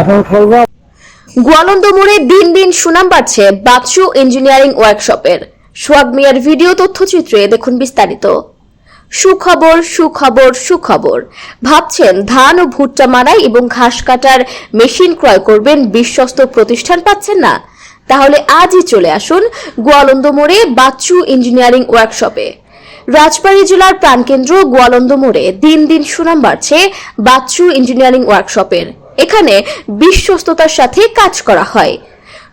এখন গোয়ালন্দ মোড়ে দিন দিন সুনাম বাড়ছে বাচ্চু ইঞ্জিনিয়ারিং ওয়ার্কশপের। সোয়াগ মিয়ার ভিডিও তথ্যচিত্রে দেখুন বিস্তারিত। সুখবর সুখবর সুখবর। ভাবছেন ধান ও ভুট্টা মারাই এবং ঘাস কাটার মেশিন ক্রয় করবেন বিশ্বস্ত প্রতিষ্ঠান পাচ্ছেন না। তাহলে আজই চলে আসুন গোয়ালন্দ মোড়ে বাচ্চু ইঞ্জিনিয়ারিং ওয়ার্কশপে। রাজবাড়ী জেলার প্রাণকেন্দ্র গোয়ালন্দ মোড়ে দিন দিন সুনাম বাড়ছে বাচ্চু ইঞ্জিনিয়ারিং ওয়ার্কশপের। এখানে বিশ্বস্ততার সাথে কাজ করা হয়।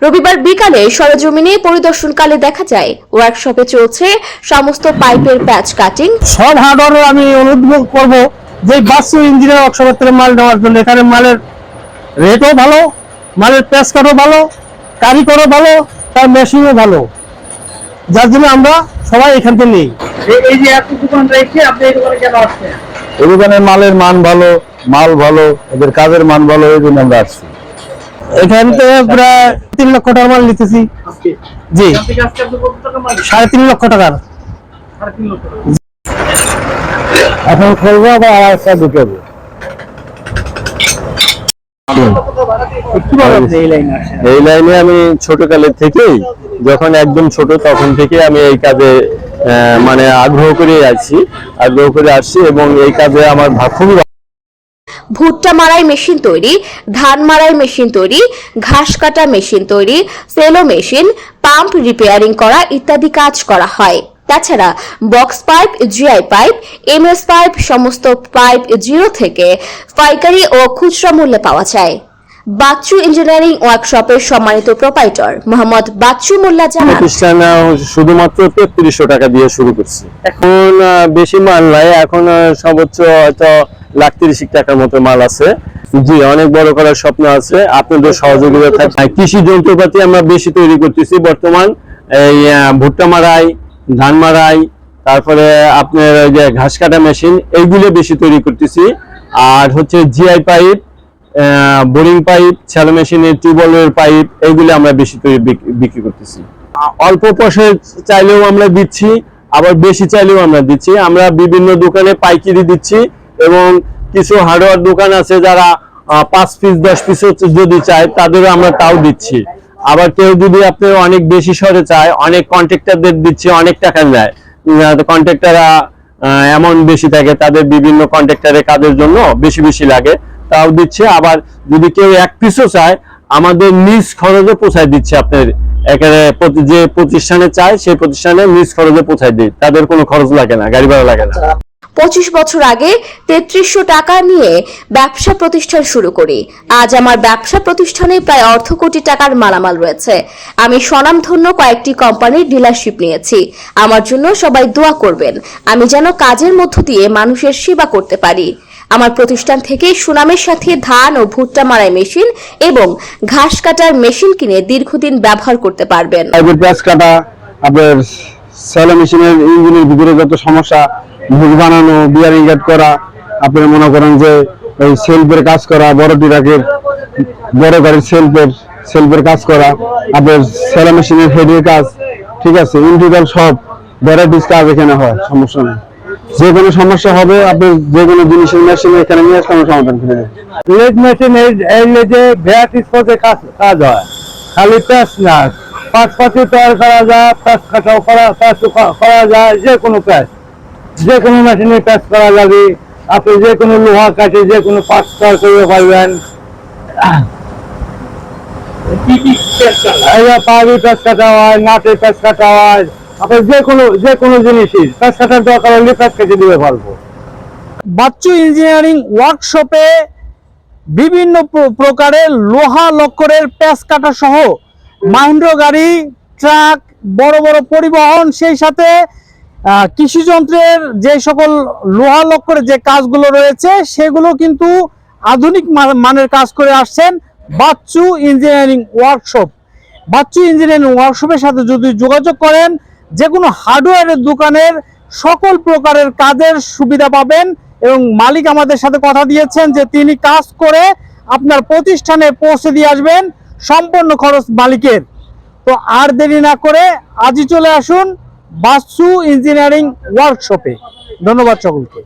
রবিবার বিকালে সরজমিনে পরিদর্শনকালে দেখা যায়, ওয়ার্কশপে চলছে সমস্ত পাইপের প্যাচ কাটিং। সব হার্ডওয়ার আমি অনুরোধ করব যে বাসু ইঞ্জিনিয়ার ওয়ার্কশপের থেকে মাল নেওয়ার জন্য। এখানে মালের রেটও ভালো, মালের প্যাস কাটও ভালো, কারিগরও ভালো, তার মেশিনও ভালো। যার জন্য আমরা সবাই এখান থেকে নিই। এই যে এত দোকান রেখে আপনি এই দোকানে কেন আসছেন? এই দোকানের মালের মান ভালো মাল ভালো এদের কাজের মান ভালো এই জন্য আমরা আসছি। এখান থেকে প্রায় তিন লক্ষ টাকার মাল নিতেছি। জি। সাড়ে তিন লক্ষ টাকার। এখন খুলবো আবার আড়াইটা ঢুকাবো এই লাইনে আমি ছোট কালের থেকেই যখন একদম ছোট তখন থেকে আমি এই কাজে মানে আগ্রহ করে আছি আগ্রহ করে আসছি এবং এই কাজে আমার খুবই ভুট্টা মারাই মেশিন তৈরি, ধান মারাই মেশিন তৈরি, ঘাস কাটা মেশিন তৈরি, সেলো মেশিন, পাম্প রিপেয়ারিং করা ইত্যাদি কাজ করা হয়। তাছাড়া box pipe, GI pipe, MS pipe, সমস্ত পাইপ জিরো থেকে পাইকারি ও খুচরা মূল্যে পাওয়া যায়। বাচ্চু ইঞ্জিনিয়ারিং ওয়ার্কশপের সম্মানিত প্রোপাইটর মোহাম্মদ বাচ্চু মোল্লা জানান প্রতিষ্ঠান শুধুমাত্র তেত্রিশশো টাকা দিয়ে শুরু করছি। এখন বেশি মাল নাই, এখন সর্বোচ্চ হয়তো লাখ তিরিশ টাকার মতো মাল আছে। জি, অনেক বড় করার স্বপ্ন আছে, আপনাদের সহযোগিতা থাকবে কৃষি যন্ত্রপাতি আমরা বেশি তৈরি করতেছি বর্তমান, এই ভুট্টা মারাই, ধান মারাই, তারপরে আপনার যে ঘাস কাটা মেশিন এইগুলো বেশি তৈরি করতেছি। আর হচ্ছে GI pipe boring pipe, shallow মেশিনের টিউবওয়েলের পাইপ, এইগুলো আমরা বেশি তৈরি বিক- বিক্রি করতেছি। অল্প পয়সায় চাইলেও আমরা দিচ্ছি, আবার বেশি চাইলেও আমরা দিচ্ছি। আমরা বিভিন্ন দোকানে পাইকারি দিচ্ছি এবং কিছু হার্ডওয়্যার দোকান আছে যারা পাঁচ পিস দশ পিস যদি চায়, তাদেরও আমরা তাও দিচ্ছি। আবার কেউ যদি আপনি অনেক বেশি সরে চায়, অনেক কন্ট্রাক্টরদের দিচ্ছি, অনেক টাকা নেয়। কন্ট্রাক্টররা এমন বেশি থাকে, তাদের বিভিন্ন কন্ট্রাক্টরের কাজের জন্য বেশি বেশি লাগে। তাও দিচ্ছে, আবার যদি কেউ এক পিসও চায়, আমাদের নিজ খরচে পৌঁছায় দিচ্ছে আপনার এখানে যে প্রতিষ্ঠানে চায়, সেই প্রতিষ্ঠানে নিজ খরচে পৌঁছায় দিই। তাদের কোনো খরচ লাগে না, গাড়ি ভাড়া লাগে না। পঁচিশ বছর আগে তেত্রিশশো টাকা নিয়ে ব্যবসা প্রতিষ্ঠান শুরু করি। আজ আমার ব্যবসা প্রতিষ্ঠানে প্রায় অর্ধ কোটি টাকার মালামাল রয়েছে। আমি স্বনামধন্য কয়েকটি কোম্পানির ডিলারশিপ নিয়েছি। আমার জন্য সবাই দোয়া করবেন। আমি যেন কাজের মধ্য দিয়ে মানুষের সেবা করতে পারি। আমার প্রতিষ্ঠান থেকে সুনামের সাথে ধান ও ভুট্টা মারাই মেশিন এবং ঘাস কাটার মেশিন কিনে দীর্ঘদিন ব্যবহার করতে পারবেন। প্যাচ কাটা, আপনার সেলো মেশিনের ইঞ্জিনের ভিতরে যত সমস্যা ভুল বানানো বিয়ারিং গেট করা, আপনার মনে করেন যে ওই সেলফের কাজ করা, বড় ট্রাকের, বড় গাড়ির সেলফের সেলফের কাজ করা, আপনার সেলো মেশিনের হেডের কাজ, ঠিক আছে ইন্টিগ্রাল সব ভ্যারাইটিস কাজ এখানে হয়, সমস্যা নেই। যে কোনো সমস্যা হবে আপনি যে কোনো জিনিসের মেশিন এখানে নিয়ে আসলে আমরা সমাধান করে দেবো। লেজ মেশিন এই এই লেজে ভ্যারাইটিস পথে কাজ কাজ হয়। খালি প্যাস না। পাঁচ পাতি তৈরি করা যায় প্যাস কাটাও করা প্যাস করা যায় যে কোনো প্যাস যে কোনো মেশিনে প্যাস করা যাবে। আপনি যে কোনো লোহা কাটে যে কোনো পার্টস তৈরি করতে পারবেন। পাবি প্যাস কাটা হয় নাটের প্যাস কাটা হয়। আপনি যে কোনো যে কোনো জিনিসই প্যাস কাটার দরকার হলে প্যাস কেটে দিতে পারব বাচ্চু ইঞ্জিনিয়ারিং ওয়ার্কশপে বিভিন্ন প্র- প্রকারের লোহা লক্করের প্যাচ কাটা সহ মাহিন্দ্র গাড়ি ট্রাক বড় বড় পরিবহন সেই সাথে আহ, কৃষি যন্ত্রের যে সকল লোহা লক্করের যে কাজগুলো রয়েছে সেগুলো কিন্তু আধুনিক মানের কাজ করে আসছেন Bachchu engineering workshop Bachchu engineering ওয়ার্কশপের সাথে যদি যোগাযোগ করেন যে কোনো হার্ডওয়্যারের দোকানের সকল প্রকারের কাজের সুবিধা পাবেন এবং মালিক আমাদের সাথে কথা দিয়েছেন যে তিনি কাজ করে আপনার প্রতিষ্ঠানে পৌঁছে দিয়ে আসবেন সম্পূর্ণ খরচ মালিকের। তো আর দেরি না করে আজই চলে আসুন বাসু ইঞ্জিনিয়ারিং ওয়ার্কশপে ধন্যবাদ সকলকে।